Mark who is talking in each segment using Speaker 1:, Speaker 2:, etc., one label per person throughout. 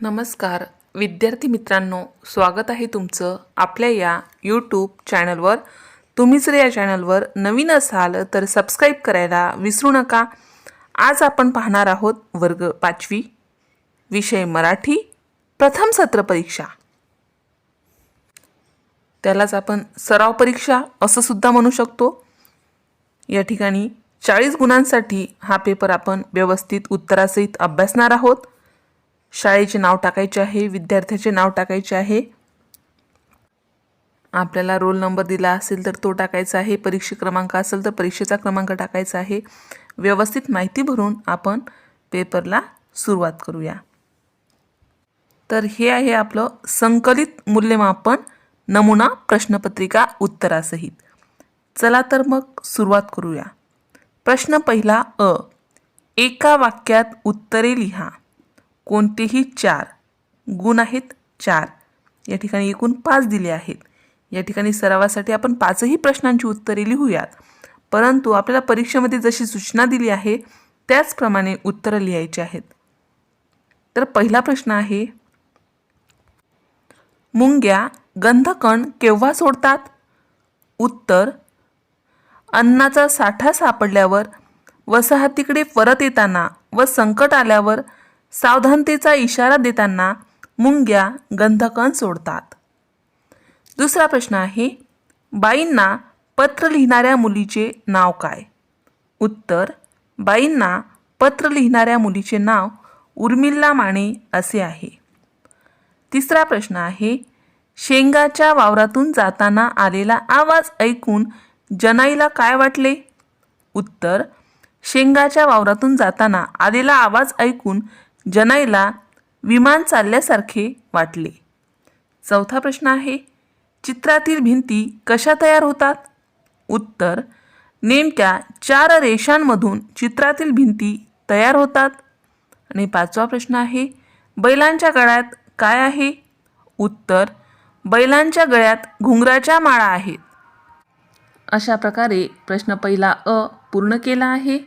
Speaker 1: नमस्कार. विद्यार्थी मित्रांनो स्वागत आहे तुमचं आपल्या या यूट्यूब चॅनलवर तुम्ही जर या चॅनलवर नवीन असाल तर सबस्क्राईब करायला विसरू नका. आज आपण पाहणार आहोत वर्ग पाचवी विषय मराठी प्रथम सत्र परीक्षा. त्यालाच आपण सराव परीक्षा असं सुद्धा म्हणू शकतो. या ठिकाणी चाळीस गुणांसाठी हा पेपर आपण व्यवस्थित उत्तरासहित अभ्यासणार आहोत. शाळेचे नाव टाकायचे आहे विद्यार्थ्याचे नाव टाकायचे आहे. आपल्याला रोल नंबर दिला असेल तर तो टाकायचा आहे परीक्षे क्रमांक असेल तर परीक्षेचा क्रमांक टाकायचा आहे. व्यवस्थित माहिती भरून आपण पेपरला सुरुवात करूया. तर हे आहे आपलं संकलित मूल्यमापन नमुना प्रश्नपत्रिका उत्तरासहित. चला तर मग सुरुवात करूया. प्रश्न पहिला अ एका वाक्यात उत्तरे लिहा. कोणतेही चार गुण आहेत चार. या ठिकाणी एकूण पाच दिले आहेत. या ठिकाणी सरावासाठी आपण पाचही प्रश्नांची उत्तरे लिहूयात. परंतु आपल्याला परीक्षेमध्ये जशी सूचना दिली आहे त्याचप्रमाणे उत्तरं लिहायची आहेत. तर पहिला प्रश्न आहे मुंग्या गंधकण केव्हा सोडतात? उत्तर अन्नाचा साठा सापडल्यावर वसाहतीकडे परत येताना व संकट आल्यावर सावधानतेचा इशारा देताना मुंग्या गंधकण सोडतात. दुसरा प्रश्न आहे बाईंना पत्र लिहिणाऱ्या मुलीचे नाव काय? उत्तर बाईंना पत्र लिहिणाऱ्या मुलीचे नाव उर्मिल्ला माने असे आहे. तिसरा प्रश्न आहे शेंगाच्या वावरातून जाताना आलेला आवाज ऐकून जनाईला काय वाटले? उत्तर शेंगाच्या वावरातून जाताना आलेला आवाज ऐकून जनाईला विमान चालल्यासारखे वाटले. चौथा प्रश्न आहे चित्रातील भिंती कशा तयार होतात? उत्तर नेमक्या चार रेषांमधून चित्रातील भिंती तयार होतात. आणि पाचवा प्रश्न आहे बैलांच्या गळ्यात काय आहे? उत्तर बैलांच्या गळ्यात घुंगराच्या माळा आहेत. अशा प्रकारे प्रश्न पहिला अ पूर्ण केला आहे.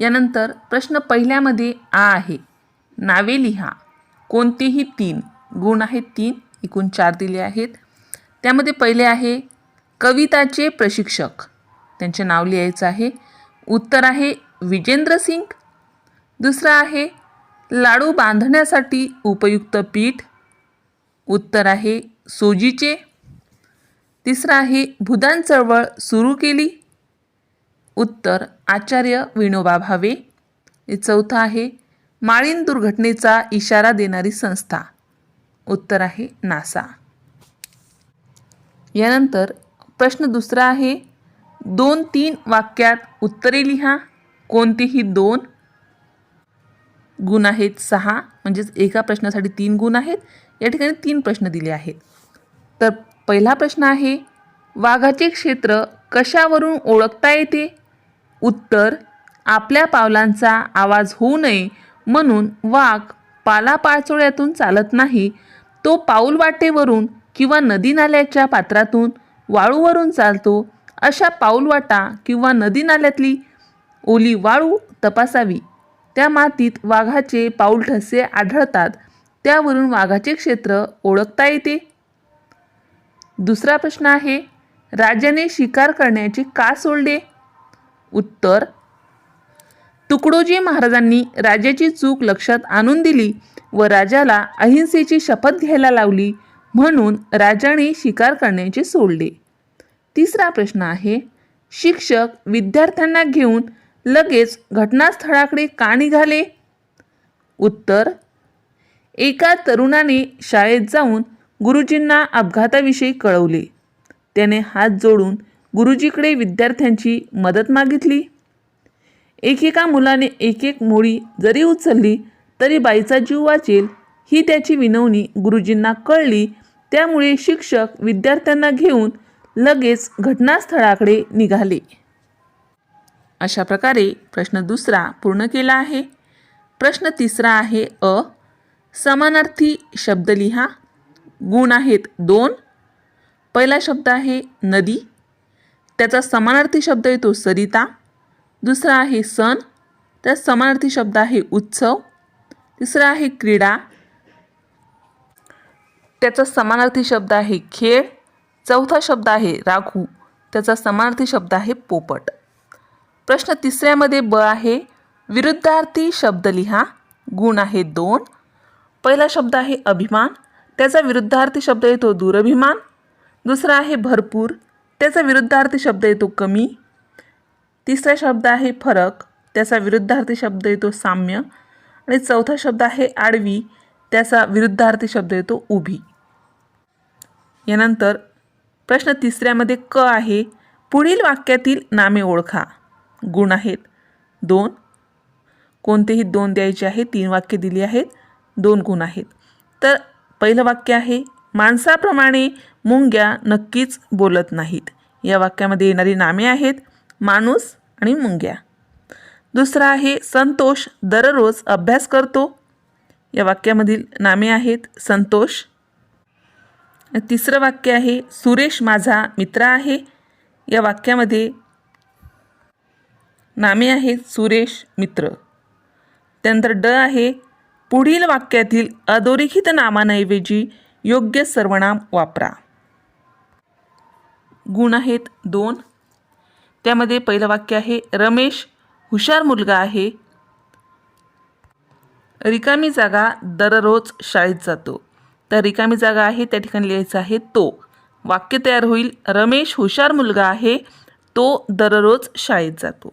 Speaker 1: यानंतर प्रश्न पहिल्यामध्ये आ आहे. नावे लिहा. कोणतेही तीन गुण आहेत तीन एकूण चार दिले आहेत. त्यामध्ये पहिले आहे कविताचे प्रशिक्षक. त्यांचे नाव लिहायचं आहे. उत्तर आहे विजेंद्र सिंग. दुसरं आहे लाडू बांधण्यासाठी उपयुक्त पीठ. उत्तर आहे सोजीचे. तिसरं आहे भूदान चळवळ सुरू केली. उत्तर आचार्य विनोबा भावे. हे चौथं आहे माळीन दुर्घटनेचा इशारा देणारी संस्था. उत्तर आहे नासा. यानंतर प्रश्न दुसरा आहे दोन तीन वाक्यात उत्तरे लिहा कोणतीही दोन. गुण आहेत सहा म्हणजेच एका प्रश्नासाठी तीन गुण आहेत या ठिकाणी तीन प्रश्न दिले आहेत. तर पहिला प्रश्न आहे वाघाचे क्षेत्र कशावरून ओळखता येते? उत्तर आपल्या पावलांचा आवाज होऊ नये म्हणून वाघ पालापाचोळ्यातून चालत नाही. तो पाऊल वाटेवरून किंवा नदी नाल्याच्या पात्रातून वाळूवरून चालतो. अशा पाऊलवाटा किंवा नदी नाल्यातली ओली वाळू तपासावी. त्या मातीत वाघाचे पाऊल ठसे आढळतात. त्यावरून वाघाचे क्षेत्र ओळखता येते. दुसरा प्रश्न आहे राजाने शिकार करण्याचे का सोडले? उत्तर तुकडोजी महाराजांनी राजाची चूक लक्षात आणून दिली व राजाला अहिंसेची शपथ घ्यायला लावली म्हणून राजाने शिकार करण्याचे सोडले. तिसरा प्रश्न आहे शिक्षक विद्यार्थ्यांना घेऊन लगेच घटनास्थळाकडे का निघाले? उत्तर एका तरुणाने शाळेत जाऊन गुरुजींना अपघाताविषयी कळवले. त्याने हात जोडून गुरुजीकडे विद्यार्थ्यांची मदत मागितली. एकेका मुलाने एक एक मोळी जरी उचलली तरी बाईचा जीव वाचेल ही त्याची विनवणी गुरुजींना कळली. त्यामुळे शिक्षक विद्यार्थ्यांना घेऊन लगेच घटनास्थळाकडे निघाले. अशा प्रकारे प्रश्न दुसरा पूर्ण केला आहे. प्रश्न तिसरा आहे अ. समानार्थी शब्द लिहा. गुण आहेत दोन. पहिला शब्द आहे नदी. त्याचा समानार्थी शब्द येतो सरिता. दुसरा आहे सण. त्या समानार्थी शब्द आहे उत्सव. तिसरा आहे क्रीडा. त्याचा समानार्थी शब्द आहे खेळ. चौथा शब्द आहे राखू. त्याचा समानार्थी शब्द आहे पोपट. प्रश्न तिसऱ्यामध्ये ब आहे. विरुद्धार्थी शब्द लिहा. गुण आहे दोन. पहिला शब्द आहे अभिमान. त्याचा विरुद्धार्थी शब्द येतो दुरभिमान. दुसरा आहे भरपूर. त्याचा विरुद्धार्थी शब्द येतो कमी. तिसरा शब्द आहे फरक. त्याचा विरुद्धार्थी शब्द येतो साम्य. आणि चौथा शब्द आहे आडवी. त्याचा विरुद्धार्थी शब्द येतो उभी. यानंतर प्रश्न तिसऱ्यामध्ये क आहे. पुढील वाक्यातील नामे ओळखा. गुण आहेत. दोन. कोणतेही दोन द्यायचे आहे तीन वाक्य दिली आहेत. दोन गुण आहेत. तर पहिलं वाक्य आहे माणसाप्रमाणे मुंग्या नक्कीच बोलत नाहीत. या वाक्यामध्ये येणारी नामे आहेत माणूस आणि मुंग्या. दुसरा आहे संतोष दररोज अभ्यास करतो. या वाक्यामधील नामे आहेत संतोष. तिसरं वाक्य आहे सुरेश माझा मित्र आहे. या वाक्यामध्ये नामे आहेत सुरेश मित्र. त्यानंतर ड आहे पुढील वाक्यातील अधोरेखित नामांऐवजी योग्य सर्वनाम वापरा. गुण आहेत दोन त्यामध्ये पहिलं वाक्य आहे रमेश हुशार मुलगा आहे. रिकामी जागा दररोज शाळेत जातो. तर रिकामी जागा आहे त्या ठिकाणी लिहायचं आहे तो. वाक्य तयार होईल रमेश हुशार मुलगा आहे तो दररोज शाळेत जातो.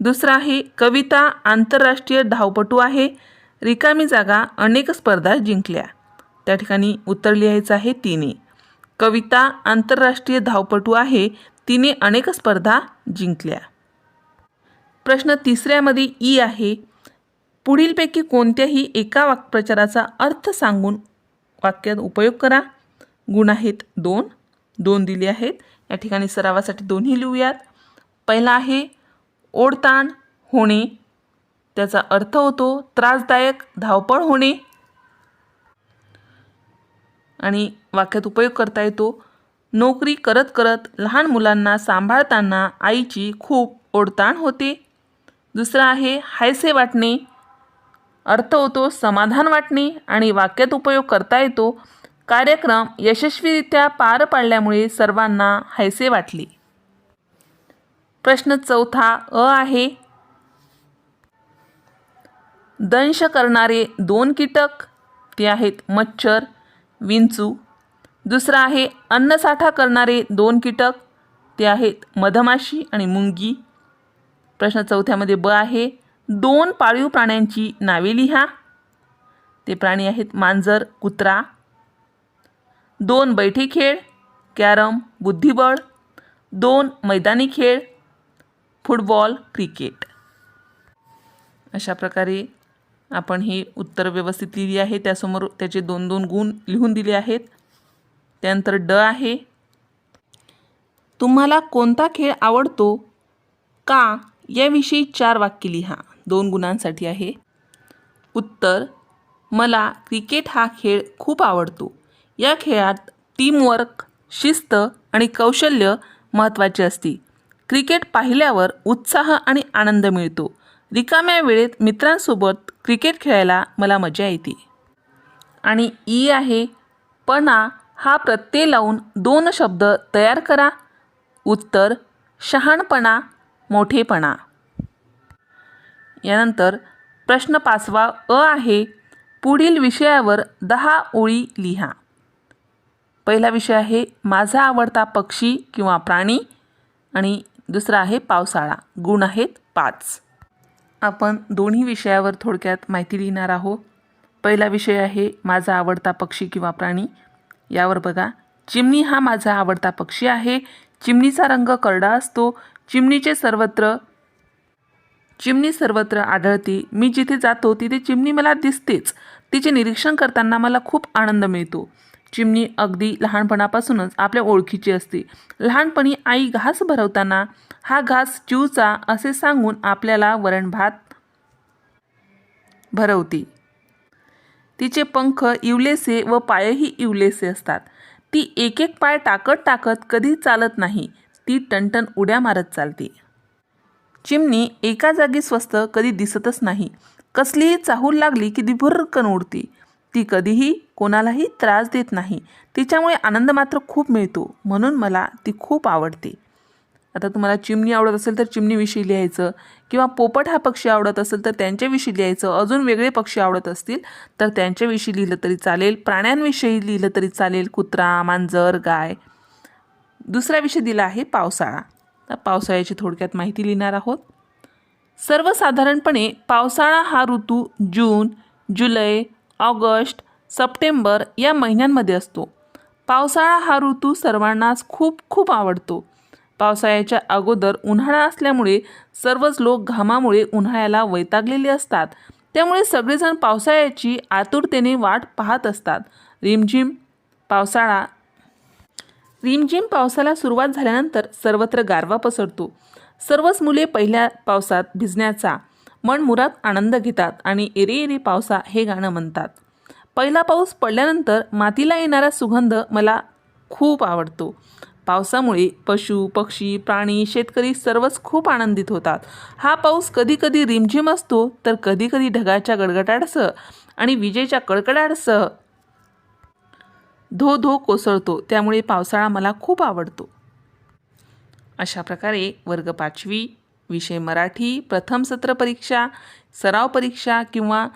Speaker 1: दुसरा आहे कविता आंतरराष्ट्रीय धावपटू आहे. रिकामी जागा अनेक स्पर्धा जिंकल्या. त्या ठिकाणी उत्तर लिहायचं आहे तिने. कविता आंतरराष्ट्रीय धावपटू आहे. तिने अनेक स्पर्धा जिंकल्या. प्रश्न तिसऱ्यामध्ये ई आहे. पुढीलपैकी कोणत्याही एका वाक्प्रचाराचा अर्थ सांगून वाक्यात उपयोग करा. गुण आहेत दोन. दोन दिले आहेत. या ठिकाणी सरावासाठी दोन्ही लिहूयात. पहिला आहे ओढताण होणे. त्याचा अर्थ होतो त्रासदायक धावपळ होणे. आणि वाक्यात उपयोग करता येतो. नोकरी करत करत लहान मुलांना सांभाळताना आईची खूप ओढताण होते. दुसरा आहे हायसे वाटणे. अर्थ होतो समाधान वाटणे आणि वाक्यात उपयोग करता येतो. कार्यक्रम यशस्वीरित्या पार पाडल्यामुळे सर्वांना हायसे वाटले. प्रश्न चौथा अ आहे. दंश करणारे दोन कीटक ते आहेत मच्छर. विंचू. दुसरा आहे अन्नसाठा करणारे दोन कीटक. ते आहेत मधमाशी आणि मुंगी. प्रश्न चौथ्यामध्ये ब आहे दोन पाळीव प्राण्यांची नावे लिहा. ते प्राणी आहेत मांजर कुत्रा. दोन बैठे खेळ कॅरम बुद्धिबळ. दोन मैदानी खेळ फुटबॉल क्रिकेट. अशा प्रकारे आपण ही उत्तर व्यवस्थित लिहिली आहे. त्यासमोर त्याचे दोन दोन गुण लिहून दिले आहेत. त्यानंतर ड आहे. तुम्हाला कोणता खेळ आवडतो? का? याविषयी चार वाक्य लिहा. दोन गुणांसाठी आहे. उत्तर मला क्रिकेट हा खेळ खूप आवडतो. या खेळात टीमवर्क शिस्त आणि कौशल्य महत्त्वाचे असते. क्रिकेट पाहिल्यावर उत्साह आणि आनंद मिळतो. रिकाम्या वेळेत मित्रांसोबत क्रिकेट खेळायला मला मजा येते. आणि ई आहे पणा हा प्रत्यय लावून दोन शब्द तयार करा. उत्तर शहाणपणा मोठेपणा. यानंतर प्रश्न पाचवा अ आहे पुढील विषयावर दहा ओळी लिहा. पहिला विषय आहे माझा आवडता पक्षी किंवा प्राणी. आणि दुसरा आहे पावसाळा. गुण आहेत पाच. आपण दोन्ही विषयावर थोडक्यात माहिती लिहिणार आहोत. पहिला विषय आहे माझा आवडता पक्षी किंवा प्राणी. यावर बघा चिमणी हा माझा आवडता पक्षी आहे. चिमणीचा रंग करडा असतो. चिमणीचे सर्वत्र चिमणी सर्वत्र आढळते. मी जिथे जातो तिथे चिमणी मला दिसतेच. तिचे निरीक्षण करताना मला खूप आनंद मिळतो. चिमणी अगदी लहानपणापासूनच आपल्या ओळखीची असते. लहानपणी आई घास भरवताना हा घास चिवचा असे सांगून आपल्याला वरण भात भरवते. तिचे पंख इवलेसे व पायही इवलेसे असतात. ती एक एक पाय टाकत टाकत कधी चालत नाही. ती टणटण उड्या मारत चालते. चिमणी एका जागी स्वस्त कधी दिसतच नाही. कसलीही चाहूल लागली की ती भुर्रकन उडते. ती कधीही कोणालाही त्रास देत नाही. तिच्यामुळे आनंद मात्र खूप मिळतो. म्हणून मला ती खूप आवडते. आता तुम्हाला चिमणी आवडत असेल तर चिमणीविषयी लिहायचं. किंवा पोपट हा पक्षी आवडत असेल तर त्यांच्याविषयी लिहायचं. अजून वेगळे पक्षी आवडत असतील तर त्यांच्याविषयी लिहिलं तरी चालेल. प्राण्यांविषयी लिहिलं तरी चालेल. कुत्रा मांजर गाय. दुसरा विषय दिला आहे पावसाळा. तर पावसाळ्याची थोडक्यात माहिती लिहिणार आहोत. सर्वसाधारणपणे पावसाळा हा ऋतू जून जुलै ऑगस्ट सप्टेंबर या महिन्यांमध्ये असतो. पावसाळा हा ऋतू सर्वांनाच खूप खूप आवडतो. पावसाळ्याच्या अगोदर उन्हाळा असल्यामुळे सर्वच लोक घामामुळे उन्हाळ्याला वैतागलेले असतात. त्यामुळे सगळेजण पावसाळ्याची आतुरतेने वाट पाहत असतात. रिमझिम पावसाळा रिमझिम पावसाला सुरुवात झाल्यानंतर सर्वत्र गारवा पसरतो. सर्वच मुले पहिल्या पावसात भिजण्याचा मनमुरात आनंद घेतात आणि एरे एरे पावसा हे गाणं म्हणतात. पहिला पाऊस पडल्यानंतर मातीला येणारा सुगंध मला खूप आवडतो. पावसामुळे पशु पक्षी प्राणी शेतकरी सर्वच खूप आनंदित होतात. हा पाऊस कधीकधी रिमझिम असतो तर कधीकधी ढगाच्या गडगडाटासह आणि विजेच्या कडकडाटासह धो धो कोसळतो त्यामुळे पावसाळा मला खूप आवडतो. अशा प्रकारे वर्ग पाचवी विषय मराठी प्रथम सत्र परीक्षा सराव परीक्षा किंवा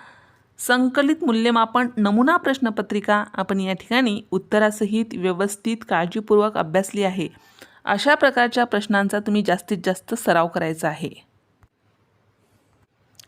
Speaker 1: संकलित मूल्यमापन नमुना प्रश्नपत्रिका आपण या ठिकाणी उत्तरासहित व्यवस्थित काळजीपूर्वक अभ्यासली आहे. अशा प्रकारच्या प्रश्नांचा तुम्ही जास्तीत जास्त सराव करायचा आहे.